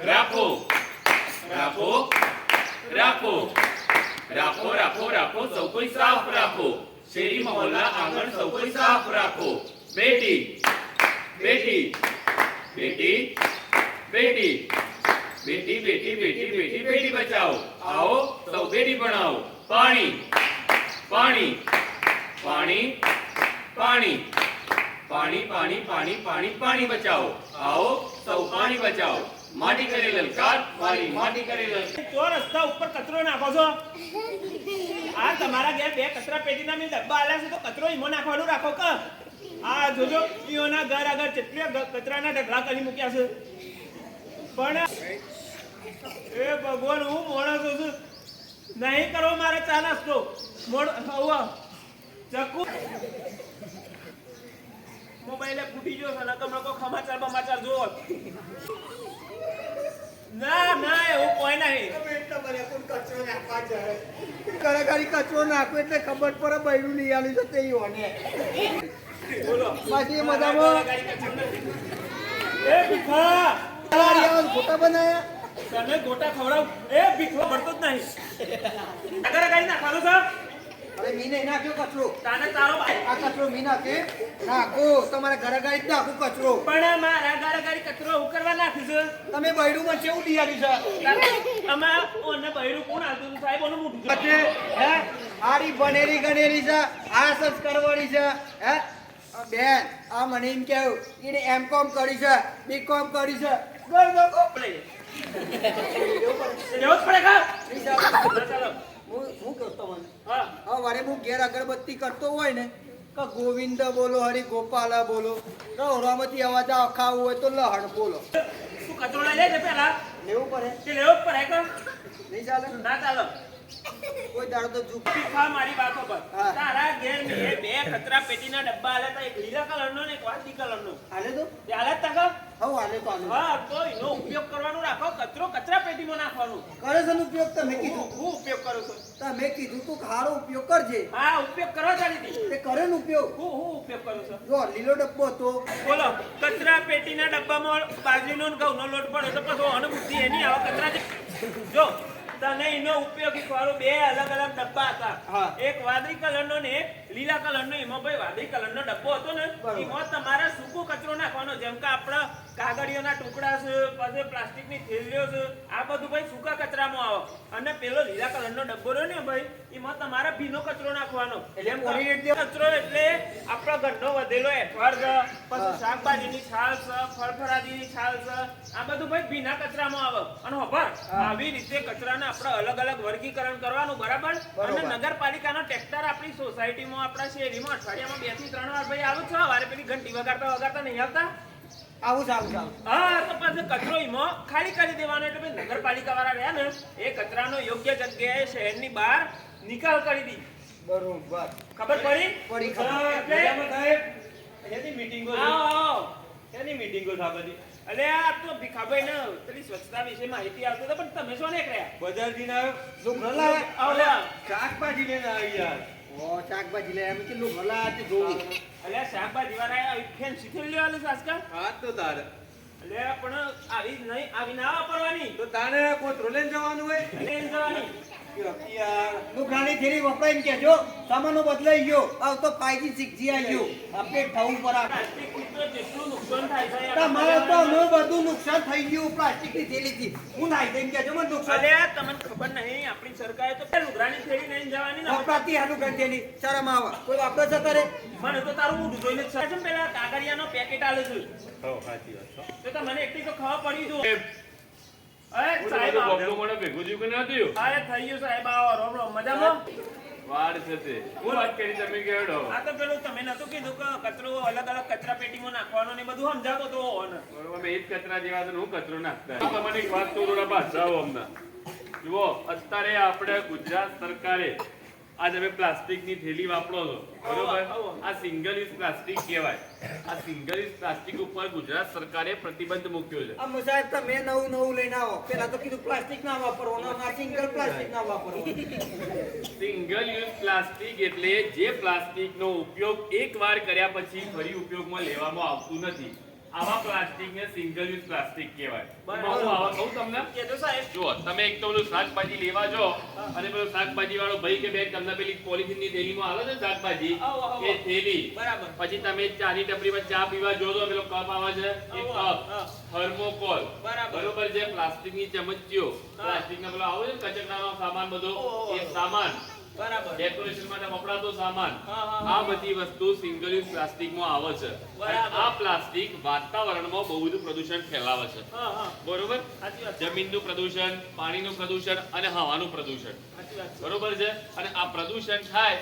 રાખો રાખો રાખો રાખો રાખો રાખો સૌ કોઈ સાફ રાખો શેરી મહોલ્લા આંગણ સૌ કોઈ સાફ રાખો બેટી બેટી બેટી બેટી બેટી બેટી બેટી બેટી બેટી બચાવો આવો સૌ બેટી ભણાવો પાણી પાણી પાણી પાણી પાણી પાણી પાણી પાણી પાણી બચાવો આવો સૌ પાણી બચાવો માટી કરી લલકાર મારી, માટી કરી લલકાર તો રસ્તા ઉપર કચરો નાખો છો. આ તમારા ઘેર બે કચરા પેટીના મેં ડબ્બા આલ્યા છે તો કચરો ઈમો નાખવાનું રાખો કે. આ જોજો, ઈઓના ઘર આગળ કેટલા કચરાના ઢગલા કરી મૂક્યા છે. પણ એ ભગવાન, હું મોણસ છું નહીં કરો મારે ચા નાસ્તો. મોડ ચકુ મોબાઈલે ફૂટી ગયો છે તમે નકો સમાચાર સમાચાર જોવો ના ના એવું કોઈ નહીં કલાકારી કચરો નાખો એટલે ખબર પડે બૈરું લઈ આવ્યું છે તે હોને બોલો બાકી મજામાં એ ભીખા ગોટા બનાયા તને ગોટા ખવડાવ એ ભીખો ભરતો જ નહીં અગર ગાડી નાખવાનું છે અરે મીને નાખ્યો કચરો. તાને તારો ભાઈ. આ કચરો મી નાખે. નાખો તમારે ઘરે ગાડી જ નાખો કચરો. પણ મારા ઘરે ગાડી કચરો હું કરવા નાખ્યું તમે બૈડું માં કેવું લઈ આલી છે? અમે ઓને બૈડું કોણ આવતું સાહેબ ઓનું મોટું છે. હે? આરી બનેલી ગણેલી છે આ સંસ્કાર વાળી છે હે? બેન આ મને એમ કેવું એને એમ કોમ કરી છે બી કોમ કરી છે. ગણ કોમ. લઈ લેવો પડે કા? ના, ચાલો. હું હું કહું તમને હા. ઘેર અગરબત્તી કરતો હોય ને કે ગોવિંદ બોલો હરિ ગોપાલ બોલો તો ઓરામાંથી અવાજ આવ હોય તો લહણ બોલો. તું કચોડા જાય ને પેલા? લેવું પડે. લેવો પડે કે? નહીં ચાલે? ના ચાલો. કોઈ દાડો તો ઝૂકી ખા મારી વાતો પર. તારા ઘેર મેં બે કચરા પેટીના ડબ્બા આલે તા, એક લીલા કલરનો ને એક વાદળી કલરનો. આલે તો? તે આલે જ તા કા? હવ હાલે તો આલે. હા તો એનો ઉપયોગ કરવાનો રાખો. કચરો કચરા પેટીમાં નાખવાનો. કરે છે ઉપયોગ? તમે કીધું. હું ઉપયોગ કરું છું? તમે કીધું તું સારો ઉપયોગ કરજે. હા ઉપયોગ કરવા ચાલી હતી. તે કરે ને ઉપયોગ? હું હું ઉપયોગ કરું છું? જો લીલો ડબ્બો હતો. બોલો કચરા પેટીના ડબ્બામાં બાજરીનો ને ઘઉંનો લોટ પડે તો પછી અનુભૂતિ બુદ્ધિ એની આવા કચરા જો તને એનો ઉપયોગી કરો બે અલગ અલગ ડબ્બા હતા. એક વાદળી કલરનો ને એક લીલા કલરનો એમાં ભાઈ વાદળી કલરનો ડબ્બો હતો ને એમાં તમારે સૂકો કચરો નાખવાનો જેમ કે આપણા કાગળિયોના ટુકડા છે પછી પ્લાસ્ટિકની થેલીઓ છે આ બધું ભાઈ સૂકા કચરામાં આવો. અને પેલો લીલા કલરનો ડબ્બો રહ્યો ને ભાઈ એમાં તમારે ભીનો કચરો નાખવાનો. કચરો એટલે આપણા ઘરનો વધેલો એઠવાડ છે પછી. શાકભાજીની છાલ છે ફળફળાદીની છાલ છે આ બધું ભાઈ ભીના કચરામાં આવે. અને હભાર આવી રીતે કચરાને આપણે અલગ અલગ વર્ગીકરણ કરવાનું બરાબર? બરોબર. અને નગરપાલિકાનો ટ્રેક્ટર આપણી સોસાયટીમાં આપણા શેરીમાં અઠવાડિયામાં બેથી ત્રણ વાર ભાઈ આવું છે. વારે પેલી ઘંટી વગાડતા વગાડતા નહીં આવતા. આવું છે આવું આવું. હા તો પછી કચરો એમાં ખાલી કરી દેવાનો એટલે ભાઈ નગરપાલિકા વાળા રહ્યા ને એ કચરાનો યોગ્ય જગ્યાએ શહેરની બહાર નિકાલ કરી દી. બરોબર. ખબર પડી? પડી ખબર. એટલે- સાહેબ એની મીટિંગો આવો, આવો. એની મીટિંગો છે અલે આ તો ભીખાભાઈ ને પેલી સ્વચ્છતા વિશે માહિતી આવતી હતી પણ તમે શું ને બજારથી બજારથી. શાકભાજી લઈને આવી યાર. ઓ શાકભાજી લે એમ કેટલું લાવે તે જોવી. શાકભાજી વાળા ફેન શીખી લેવાનું છે આજકાલ? હા તો તારે. અલે પણ આવી નહીં આવી ના વાપરવાની. તો તારે કોઈ લઈને જવાનું હોય? અલે જવાની. યાર થેલી વપરાય એમ કેજો સામાનો બદલાઈ ગયો. આવ તો ફાઈજી સિક્સજી આવ્યો અપડેટ થવું પડે પ્લાસ્ટિકથી તો જેટલું નુકસાન થાય છે તમારે તો અમે બધું નુકસાન થઈ ગયું પ્લાસ્ટિકની થેલીથી. હું નાઈ દઈને કહેજો મને નુકસાન. તમને ખબર નહીં આપણી સરકારે તો પેલું થેલી લઈને જવાની ને વપરાતી હાલું કરી શરમ આવે. કોઈ વાપરે છે તારે? મને તો તારું મોઢું જોઈને છે. પેલા કાગળિયાનો પેકેટ આલે છે. હો સાચી વાત તો મને એટલી તો ખબર પડી જો અરે સાહેબ તમારું મને ભેગું થયું કે ના થયું? અરે થઈ ગયું સાહેબ આવો રોમ રોમ મજામાં? વાર છે હું વાત કરી તમે કેવડો આ તો પેલું તમે નતું કીધું કે કચરો અલગ અલગ કચરા પેટીમાં નાખવાનો ને બધું સમજાતો તો ને. બરોબર મેં એ જ કચરા જેવા હું કચરો નાખતા. તમને એક વાત કહું થોડા અમને. જુઓ અત્યારે આપણે ગુજરાત સરકારે આ તમે પ્લાસ્ટિકની થેલી વાપરો છો. બરોબર? આ સિંગલ યુઝ પ્લાસ્ટિક કહેવાય. આ સિંગલ યુઝ પ્લાસ્ટિક ઉપર ગુજરાત સરકારે પ્રતિબંધ મૂક્યો છે. આ સાહેબ તમે નવું નવું લઈને આવો. પેલા તો કીધું પ્લાસ્ટિક ના વાપરવાનું આ સિંગલ પ્લાસ્ટિક ના વાપરો. સિંગલ યુઝ પ્લાસ્ટિક એટલે જે પ્લાસ્ટિકનો ઉપયોગ એકવાર કર્યા પછી ફરી ઉપયોગમાં લેવામાં આવતું નથી. આવા પ્લાસ્ટિકને સિંગલ યુઝ પ્લાસ્ટિક કહેવાય. હું આવા કહું તમને? કે તો સાહેબ. જુઓ તમે એક તો પેલું શાકભાજી લેવા જો અને પેલો શાકભાજી વાળો ભાઈ કે બેન તમને પેલી પોલિથીનની થેલીમાં આવે છે શાકભાજી. એ થેલી. બરાબર. પછી તમે ચાની ટપરીમાં ચા પીવા જો તો પેલો કપ આવે છે એ કપ થર્મોકોલ બરાબર. બરોબર છે પ્લાસ્ટિકની ચમચીઓ. પ્લાસ્ટિક ના પેલો આવે છે ને કચકડાનો સામાન બધો એ સામાન. બરાબર. ડેકોરેશન માટે વપરાતો સામાન. આ બધી વસ્તુ સિંગલ યુઝ પ્લાસ્ટિકમાં આવે છે. આ પ્લાસ્ટિક વાતાવરણમાં બહુ બધું પ્રદૂષણ ફેલાવે છે. બરોબર. જમીનનું પ્રદૂષણ પાણીનું પ્રદૂષણ અને હવાનું પ્રદૂષણ. બરોબર છે? અને આ પ્રદૂષણ થાય